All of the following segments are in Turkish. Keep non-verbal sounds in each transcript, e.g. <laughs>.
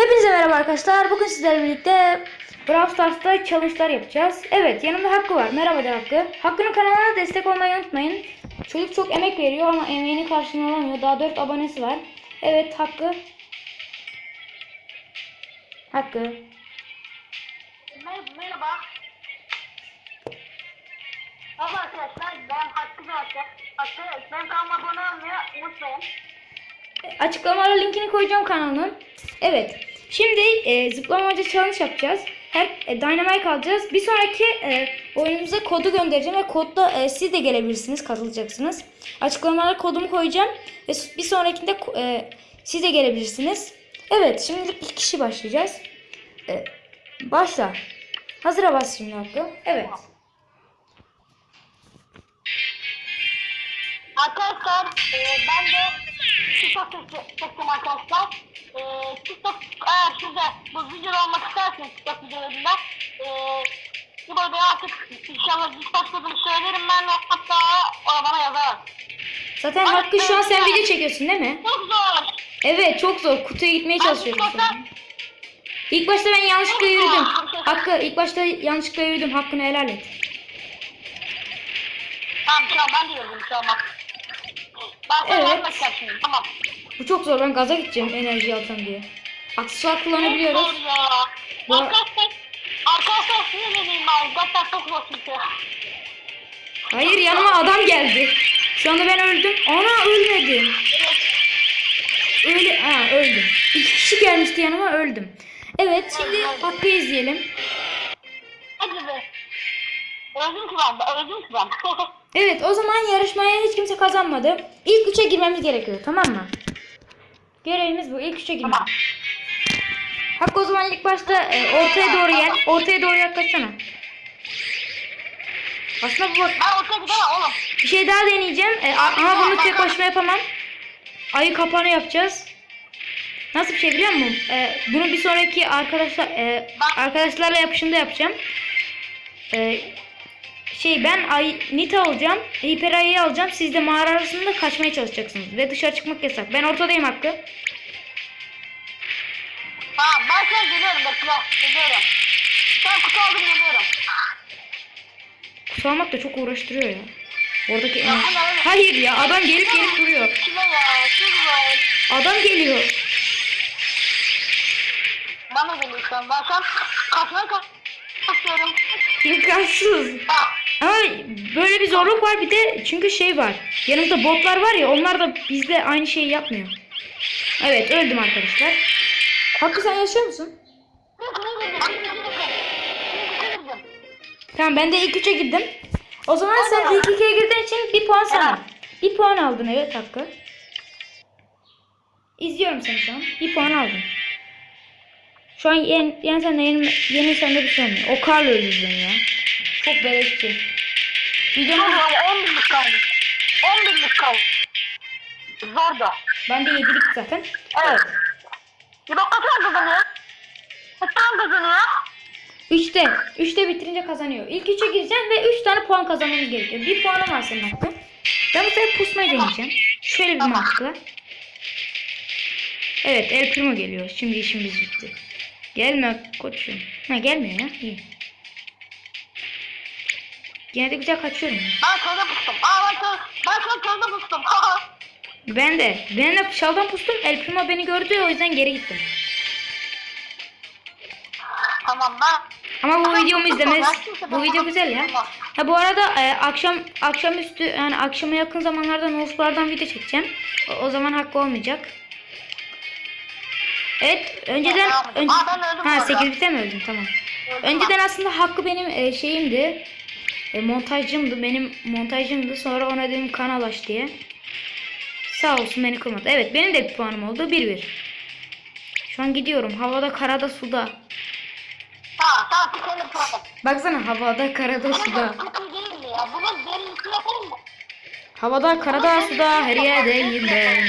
Hepinize merhaba arkadaşlar. Bugün sizlerle birlikte Brawl Stars'ta challenge'lar yapacağız. Evet yanımda Hakkı var. Merhaba de Hakkı. Hakkı'nın kanalına destek olmayı unutmayın. Çocuk çok emek veriyor ama emeğini karşılığını alamıyor. Daha 4 abonesi var. Evet Hakkı. Hakkı. Mer- Merhaba. Merhaba arkadaşlar, ben Hakkı Zaten. Ben kanalıma abone olmayı unutmayın. Açıklamalara linkini koyacağım kanalın. Evet. Şimdi e, zıplamaca challenge yapacağız. Her e, Dynamite alacağız. Bir sonraki e, oyunumuza kodu göndereceğim ve kodda e, siz de gelebilirsiniz, katılacaksınız. Açıklamalara kodumu koyacağım ve bir sonrakinde e, siz de gelebilirsiniz. Evet, şimdilik iki kişi başlayacağız. E, başla. Hazıra bas şimdi Hakkı. Evet. Arkadaşlar, e, ben de çek- çektim arkadaşlar. E, TikTok, eğer siz de bu videoda olmak isterseniz TikTok videolarında, e, bu böyle artık inşallah başladığını söylerim ben ve hatta o bana yazar. Zaten Hakkı şu an sen video çekiyorsun değil mi? Çok zor. Evet çok zor. Kutuya gitmeye çalışıyorum şu an. İlk başta ben yanlışlıkla yürüdüm. <laughs> Hakkı ilk başta yanlışlıkla yürüdüm. Hakkını helal et. Tamam, tamam ben de yazdım tamam. Ben sana Evet. tamam. Bu çok zor. Ben gaza gideceğim enerji alsam diye. Aksesuar kullanabiliyoruz. Çok zor ya. Bu- Arkadaşlar, arkadaşlar çok zor çünkü. Hayır yanıma adam geldi. Şu anda ben öldüm. Ana ölmedim. Öyle ha öldüm. İki kişi gelmişti yanıma öldüm. Evet şimdi Hakkı izleyelim. Hadi be. Öldüm ki ben öldüm ki ben. <laughs> Evet o zaman yarışmaya hiç kimse kazanmadı. İlk üçe girmemiz gerekiyor tamam mı? Görevimiz bu. İlk üçe girmek. tamam. Hakkı o zaman ilk başta e, ortaya doğru gel. Ortaya doğru yaklaşsana. Aslında bu bak Ben ortaya gidemem oğlum. bir şey daha deneyeceğim. E, ama bunu tek başıma yapamam. Ayı kapanı yapacağız. Nasıl bir şey biliyor musun? E, bunu bir sonraki arkadaşlar e, arkadaşlarla yapışında yapacağım. E, şey ben ay Nita alacağım. Hiper ayıyı alacağım. Siz de mağara arasında kaçmaya çalışacaksınız. Ve dışarı çıkmak yasak. Ben ortadayım Hakkı. Ha ben an geliyorum bekle. Geliyorum. Sen kutu aldım geliyorum. Kutu almak da çok uğraştırıyor ya. Oradaki Ya, hayır, hayır. Hayır ya adam gelip gelip duruyor. Adam geliyor. Bana geliyor şu an. Ben an kaçmaya kaçıyorum. İmkansız. <laughs> Ha. Ama böyle bir zorluk var bir de çünkü şey var. Yanımızda botlar var ya onlar da bizle aynı şeyi yapmıyor. Evet öldüm arkadaşlar. Hakkı sen yaşıyor musun? Tamam ben de ilk üçe girdim. O zaman sen ilk ikiye girdiğin için bir puan sana. Bir puan aldın evet Hakkı. İzliyorum seni şu an. Bir puan aldın. Şu an yen, yen sen de yeni, yeni sende bir şey olmuyor. O karla öldürdün ya. Çok beleşçi. Videonun, 10 binlik kaldı. 10 binlik kaldı. Zor da. ben de yedilik zaten. Evet. Bir bak kaç kazanıyor? Kaç tane kazanıyor? Üçte. Üçte bitirince kazanıyor. İlk üçe gireceğim ve üç tane puan kazanmamız gerekiyor. Bir puanım var senin hakkın. Ben bu sefer pusmayı deneyeceğim. Şöyle bir Tamam. mantıkla. Evet El Primo geliyor. Şimdi işimiz bitti. Gelme koçum. Ha gelmiyor ya. İyi. Yine de güzel kaçıyorum. Ben köyde pustum. Aa ben köyde, ben şu an köyde pustum. Ben de. Ben de şaldan pustum. El Primo beni gördü o yüzden geri gittim. tamam ben. Ama bu videomu izlemez. Bu video güzel ya. Ha bu arada e, akşam akşamüstü yani akşama yakın zamanlarda Nospar'dan video çekeceğim. O, o zaman hakkı olmayacak. Evet, önceden önce öldüm ha arada. 8 bite mi öldün? Tamam. Öldüm Önceden aslında hakkı benim e, şeyimdi. E, montajcımdı. Benim montajcımdı. Sonra ona dedim kanal aç diye. Sağ olsun beni kırmadı. Evet, benim de bir puanım oldu. 1-1. Şu an gidiyorum. Havada, karada, suda. Ha puan. Baksana havada, karada, suda. Havada, karada, suda, her yerdeyim ben.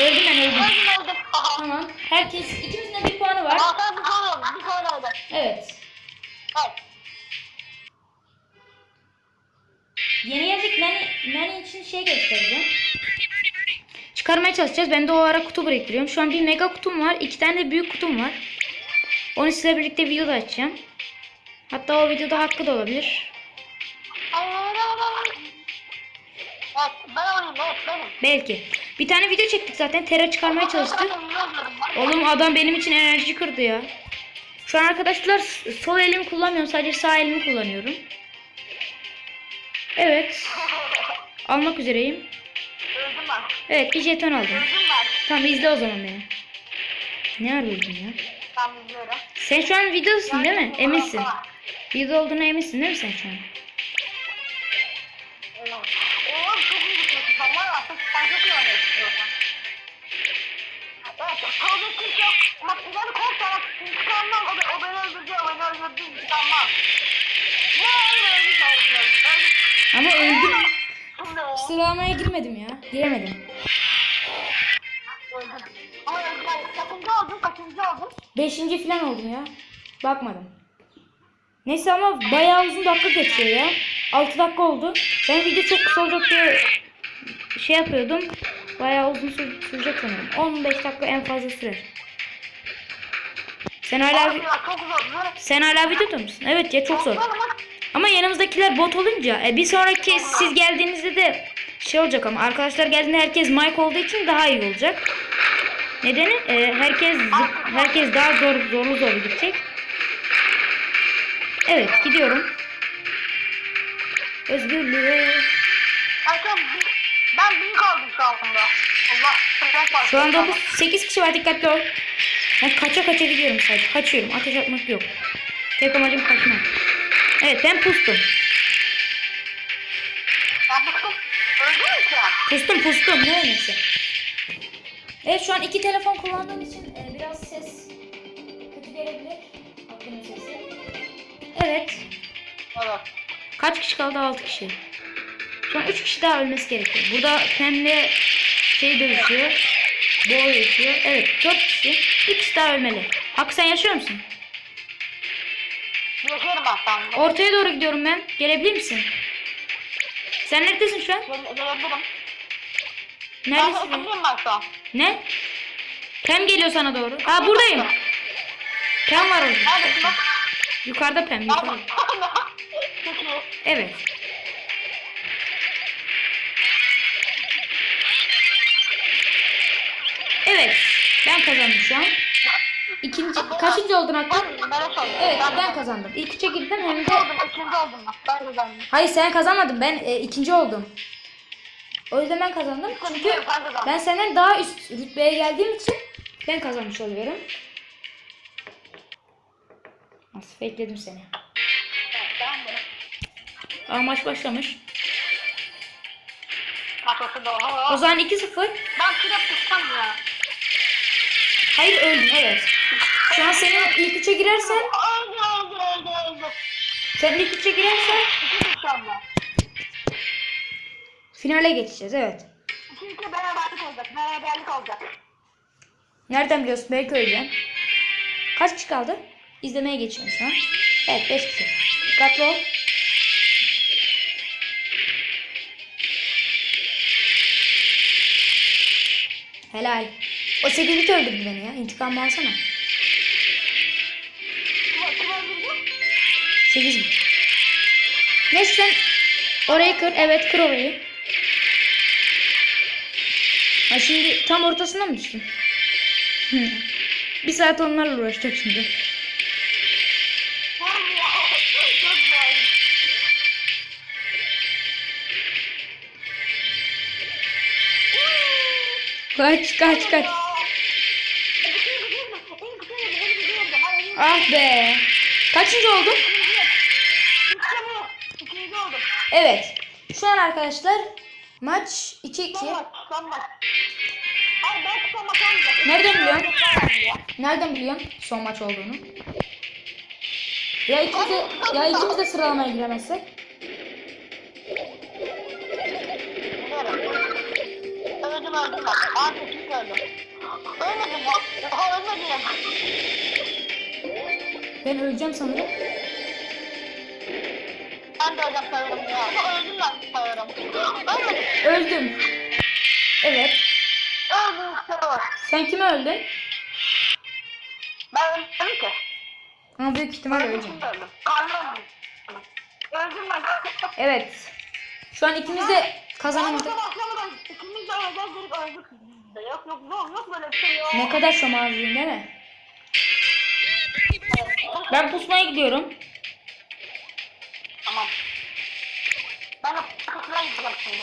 Öldüm ben öldüm. Tamam. Herkes ikimizin de bir puanı var. Aa sen bir puan aldın, bir puan aldın. Evet. Evet. Yeni yazık Nani, Nani için şey göstereceğim. çıkarmaya çalışacağız. Ben de o ara kutu biriktiriyorum. Şu an bir mega kutum var. iki tane de büyük kutum var. Onu sizle birlikte videoda açacağım. Hatta o videoda hakkı da olabilir. Belki. Bir tane video çektik zaten. Tera çıkarmaya çalıştık. Oğlum adam benim için enerji kırdı ya. Şu an arkadaşlar sol elimi kullanmıyorum. Sadece sağ elimi kullanıyorum. Evet. Almak üzereyim. Evet bir jeton aldım. Tamam izle o zaman beni. Ne arıyordun ya? Sen şu an videodasın değil mi? Eminsin. Video olduğuna eminsin değil mi sen şu an? Oğlum çok iyi gidiyorsun. Sen var ya, sen çok iyi oynuyorsun. Evet, kalacak kimse yok. Bak ileri korkma. İntikamdan o, o beni öldürdü, o beni öldürdü. İntikamdan. Ne öyle öldü, öldü, öldü. Ama öldüm. Sıralamaya girmedim ya. Giremedim. Öldüm. Ama öldüm. Kaçıncı oldun, kaçıncı oldun? Beşinci falan oldum ya. Bakmadım. Neyse ama bayağı uzun dakika geçiyor ya. 6 dakika oldu. Ben video çok kısa olacak diye şey yapıyordum. Bayağı uzun sür- sürecek sanırım. 15 dakika en fazla sürer. Sen hala. Böyle sen hala videoda mısın? Evet ya çok zor. Ama yanımızdakiler bot olunca e, bir sonraki siz geldiğinizde de şey olacak ama arkadaşlar geldiğinde herkes mic olduğu için daha iyi olacak. Nedeni e, herkes herkes daha zor zorlu zorlu gidecek. Evet gidiyorum. Özgürlüğe. Erken ben bin kaldım şu anda. Allah. Var. Şu an 9 8 kişi var dikkatli ol. Ben kaça kaça gidiyorum sadece. Kaçıyorum. Ateş atmak yok. Tek amacım kaçmak. Evet ben pustum. Ben bıktım. Öldün mü ki? Pustum pustum ne ölmesi. Evet şu an iki telefon kullandığım için e, biraz ses kötü gelebilir. Hakkının sesi. Evet. Evet. Kaç kişi kaldı? 6 kişi. Şu an 3 kişi daha ölmesi gerekiyor. Burada pembe şey dövüşüyor. Boğa yaşıyor. Evet 4 kişi. 3 kişi daha ölmeli. Hakkı sen yaşıyor musun? Yaşıyorum sandım. Ortaya doğru gidiyorum ben. Gelebilir misin? Sen neredesin şu an? Gelebilirim. Neredesin? ısınıyorum ben şu an. Ne? Pem geliyor sana doğru. Aa buradayım. Pem var orada. Neredesin bak? Yukarıda Pem yukarıda. <laughs> Evet. Evet. Ben kazandım şu an. İkinci, kaçıncı oldun oldum. Evet ben kazandım. İlk üçe girdim hem de... oldum, ikinci oldum ben. Ben kazandım. Hayır sen kazanmadın. Ben e, ikinci oldum. O yüzden ben kazandım. Çünkü Ben senden daha üst rütbeye geldiğim için ben kazanmış oluyorum. Nasıl fakeledim seni. Aa maç başlamış. O zaman 2-0. Ben sürekli tutsam ya. Hayır öldün evet. Şu an senin ilk üçe girersen, Öldü, öldü, öldü, öldü. sen ilk üçe girersen anda. finale geçeceğiz evet. Çünkü beraberlik olacak, beraberlik olacak. Nereden biliyorsun? Belki öleceğim. Kaç kişi kaldı? İzlemeye geçiyorum şu an. Evet 5 kişi. Dikkatli ol. Helal. O 8 bit öldürdü beni ya. İntikamımı alsana. 8 bit. Neyse sen orayı kır. Evet kır orayı. Ha şimdi tam ortasına mı düştün? <laughs> Bir saat onlarla uğraşacak şimdi. Kaç kaç kaç. Ah be. Kaçıncı oldun? İkinci oldum. Evet. Şu an arkadaşlar maç 2-2. Son maç, son maç. Hayır ben son maç olmayacak. Nereden biliyorsun? Nereden biliyorsun son maç olduğunu? Ya ikimiz de, ya ikimiz de sıralamaya giremezsek? Öldüm öldüm bak. Artık öldüm. Ölmedim. Oha ölmedim. Ben öleceğim sanırım. Ben de öleceğim sanırım ya. Öldüm ben sanırım. Ölmedim. Öldüm. Evet. var. Sen kimi öldün? Ben öldüm ki. Ama büyük ihtimal Öldüm öldüm. öldüm. Öldüm. Öldüm ben. Evet. Şu an ikimiz de kazanamadık. İkimiz de öleceğiz dedik öldük. Yok yok yok yok böyle bir şey yok. Ne kadar şomazlıyım değil mi? Ben pusmaya gidiyorum. Tamam. Ben de kısmına gideceğim şimdi.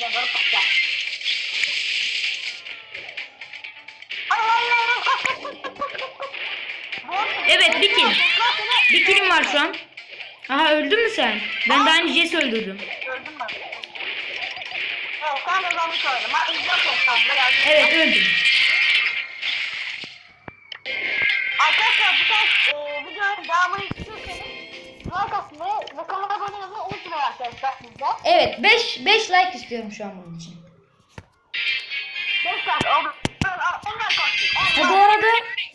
Ya kaç kaç. Evet, bir kill. Bir kilim var şu an. Aha öldün mü sen? Ben de aynı Jess öldürdüm. Öldüm ben. Evet sen devamını istiyorsanız like atmayı ve kanala abone olmayı unutmayın arkadaşlar. Evet 5 5 like istiyorum şu an bunun için. 5 like oldu. Ha bu arada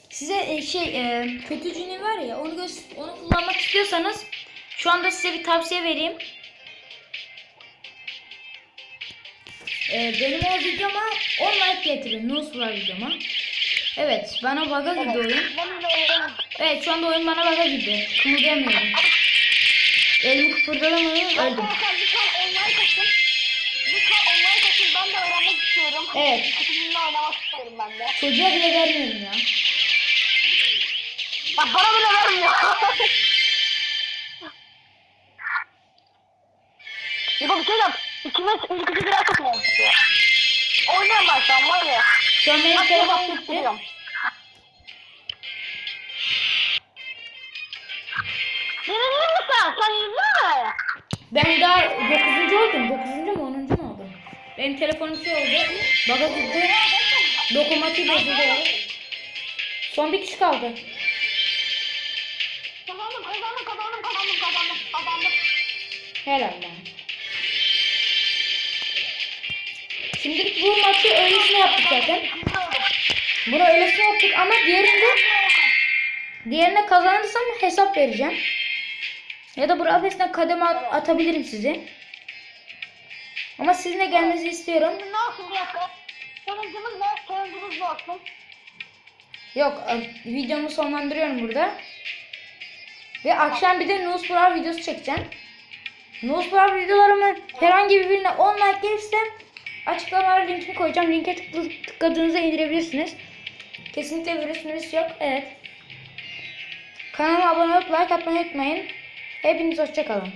size e, şey e, kötü cümle var ya onu göz, onu kullanmak istiyorsanız şu anda size bir tavsiye vereyim. E, benim o videoma 10 like getirin. Nus var videoma. Evet bana baga girdi oyun. Evet şu anda oyun bana baga girdi. Kımıldayamıyorum. Elimi kıpırdatamıyorum öldüm. Arkadaşlar lütfen online katın. Lütfen online katın. Ben de öğrenmek istiyorum. Evet. Sizinle oynamak istiyorum ben de. Çocuğa bile vermiyorum ya. Bak bana bile vermiyor. <laughs> Ya bir şey yap. İkimiz ilk iki olmuş ya. Oynayan an var ya. Şu an benim telefon gitti. Sen? Ben daha 9. oldum. 9. mu 10. mu oldum? Benim telefonum şey oldu. Baga gitti. Dokunmatiği bozuldu. Son bir kişi kaldı. Kazandım, kazandım, kazandım, kazandım, kazandım, kazandım. Helal lan. Şimdilik bu maçı öylesine yaptık zaten. Bunu öylesine yaptık ama diğerinde diğerine kazanırsam hesap vereceğim. Ya da Brafes'ten kademe at- atabilirim sizi. Ama sizinle gelmenizi istiyorum. Şimdi ne olsun olsun? Yok e, videomu sonlandırıyorum burada. Ve akşam bir de Nus Brawl videosu çekeceğim. Nus Brawl videolarımın herhangi birine 10 like gelirse açıklamalara linkini koyacağım. Linke tıkladığınızda indirebilirsiniz. Kesinlikle virüs virüs yok. Evet. Kanalıma abone olup like atmayı unutmayın. Hepiniz hoşçakalın.